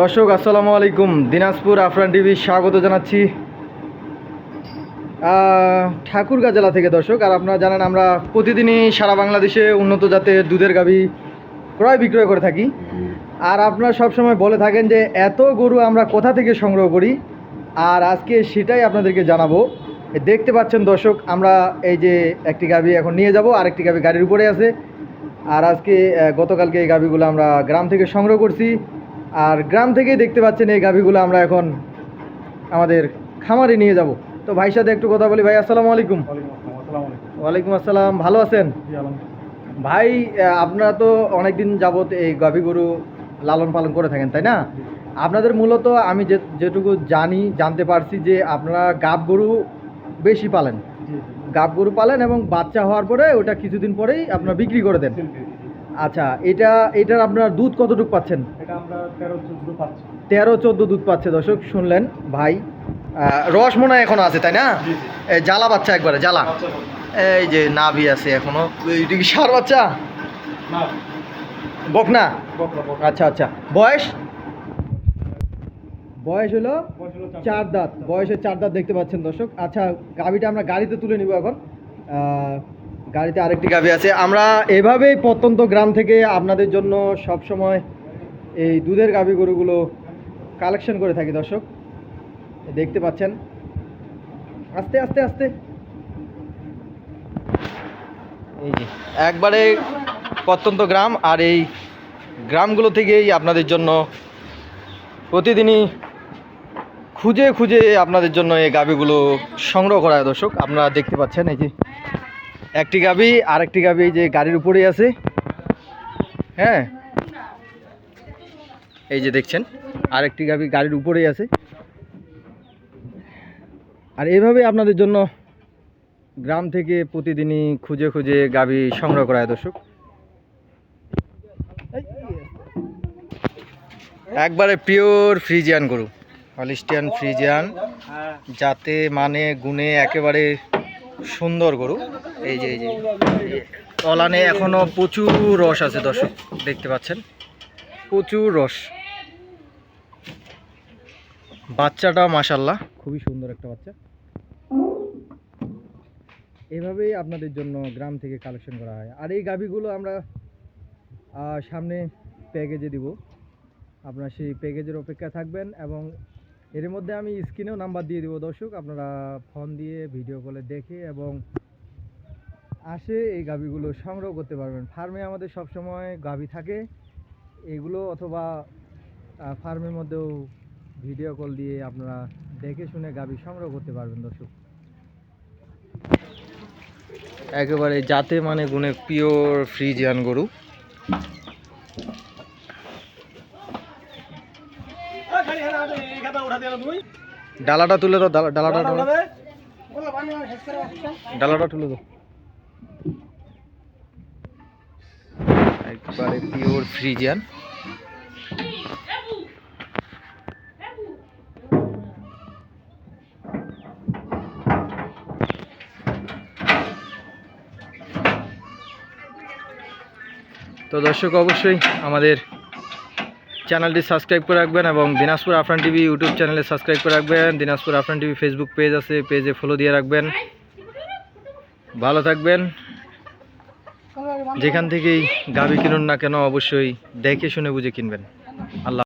দর্শক, আসসালামু আলাইকুম। দিনাজপুর আফরান টিভি স্বাগত জানাচ্ছি। ঠাকুরগাঁ জেলা থেকে দর্শক, আর আপনারা জানেন আমরা প্রতিদিনই সারা বাংলাদেশে উন্নত জাতের দুধের গাভী ক্রয় বিক্রয় করে থাকি। আর আপনারা সবসময় বলে থাকেন যে, এত গরু আমরা কোথা থেকে সংগ্রহ করি? আর আজকে সেটাই আপনাদেরকে জানাব। দেখতে পাচ্ছেন দর্শক, আমরা এই যে একটি গাভী এখন নিয়ে যাব আর একটি গাভী গাড়ির উপরে আছে। আর আজকে গতকালকে এই গাভীগুলো আমরা গ্রাম থেকে সংগ্রহ করছি। আর গ্রাম থেকেই দেখতে পাচ্ছেন এই গাভীগুলো আমরা এখন আমাদের খামারে নিয়ে যাব। তো ভাইয়ের সাথে একটু কথা বলি। ভাই আসসালামু আলাইকুম। ওয়ালাইকুম আসসালাম ভালো আছেন? ভাই আপনারা তো অনেকদিন যাবত এই গাভী গরু লালন পালন করে থাকেন তাই না? আপনাদের মূলত আমি যে যেটুকু জানি জানতে পারছি যে আপনারা গাব গরু বেশি পালেন। গাব গরু পালেন এবং বাচ্চা হওয়ার পরে ওটা কিছুদিন পরেই আপনারা বিক্রি করে দেন। আচ্ছা এটা এটার আপনার দুধ কতটুকু পাচ্ছেন? এটা আমরা তেরো চোদ্দ পাচ্ছি। তেরো চোদ্দ দুধ পাচ্ছে দর্শক শুনলেন ভাই। রস মনে হয় এখনও আছে তাই না? জ্বালা বাচ্চা একবারে জ্বালা। এই যে নাভি আছে এখনও। এইটা কি সার বাচ্চা? না বকনা? আচ্ছা আচ্ছা। বয়স? বয়স হলো চার- চার দাঁত। বয়সের চার দাঁত দেখতে পাচ্ছেন দর্শক। আচ্ছা গাভিটা আমরা গাড়িতে তুলে নিব এখন। গাড়িতে আরেকটি গাভি আছে। আমরা এভাবেই প্রত্যন্ত গ্রাম থেকে আপনাদের জন্য সব সময় এই দুধের গাভি গরুগুলো কালেকশন করে থাকি, দর্শক। দেখতে পাচ্ছেন। আস্তে আস্তে আস্তে। এই যে, একবারে প্রত্যন্ত গ্রাম আর এই গ্রামগুলো থেকেই আপনাদের জন্য প্রতিদিনই খুঁজে খুঁজে আপনাদের জন্য এই গাভিগুলো সংগ্রহ করা হয়, দর্শক। আপনারা দেখতে পাচ্ছেন এই যে একটি গাভি আর একটি এই যে গাড়ির উপরেই আছে। হ্যাঁ। এই যে দেখছেন আর একটি গাভি গাড়ির উপরেই আছে। আর এইভাবে আপনাদের জন্য গ্রাম থেকে প্রতিদিনই খুঁজে খুঁজে গাভি সংগ্রহ করা হয় দর্শক। একবারে পিওর ফ্রিজিয়ান গরু হলিস্টিয়ান ফ্রিজিয়ান হ্যাঁ। যাতে মানে গুণে একেবারে সুন্দর গরু। এই যে এই যে তলানে এখনও প্রচুর রস আছে দর্শক, দেখতে পাচ্ছেন? প্রচুর রস। বাচ্চাটা মাসাল্লাহ খুবই সুন্দর একটা বাচ্চা। এভাবেই আপনাদের জন্য গ্রাম থেকে কালেকশন করা হয়। আর এই গাভিগুলো আমরা সামনে প্যাকেজে দিব। আপনার সেই প্যাকেজের অপেক্ষা থাকবেন এবং এর মধ্যে আমি স্ক্রিনেও নাম্বার দিয়ে দিব দর্শক, আপনারা ফোন দিয়ে ভিডিও কলে দেখে এবং আসে এই গাভিগুলো সংগ্রহ করতে পারবেন। ফার্মে আমাদের সব সময় গাভি থাকে। এগুলো অথবা ফার্মের মধ্যেও ভিডিও কল দিয়ে আপনারা দেখে শুনে গাভি সংগ্রহ করতে পারবেন দর্শক। একেবারে যাতে মানে গুণে পিওর ফ্রিজিয়ান গরু। ডালাটা তুলে দাও ডালা- ডালাটা ডালাটা তুলে দাও। একবারে পিওর ফ্রিজিয়ান তো দর্শক অবশ্যই আমাদের চ্যানেলটি সাবস্ক্রাইব করে রাখবেন এবং দিনাজপুর আফরান টিভি ইউটিউব চ্যানেলে সাবস্ক্রাইব করে রাখবেন। Dinajpur Afran TV Facebook page আছে পেজে ফলো দিয়ে রাখবেন। ভালো থাকবেন। যেখান থেকেই গাবি কিনুন না কেন, অবশ্যই দেখে শুনে বুঝে কিনবেন। আল্লাহ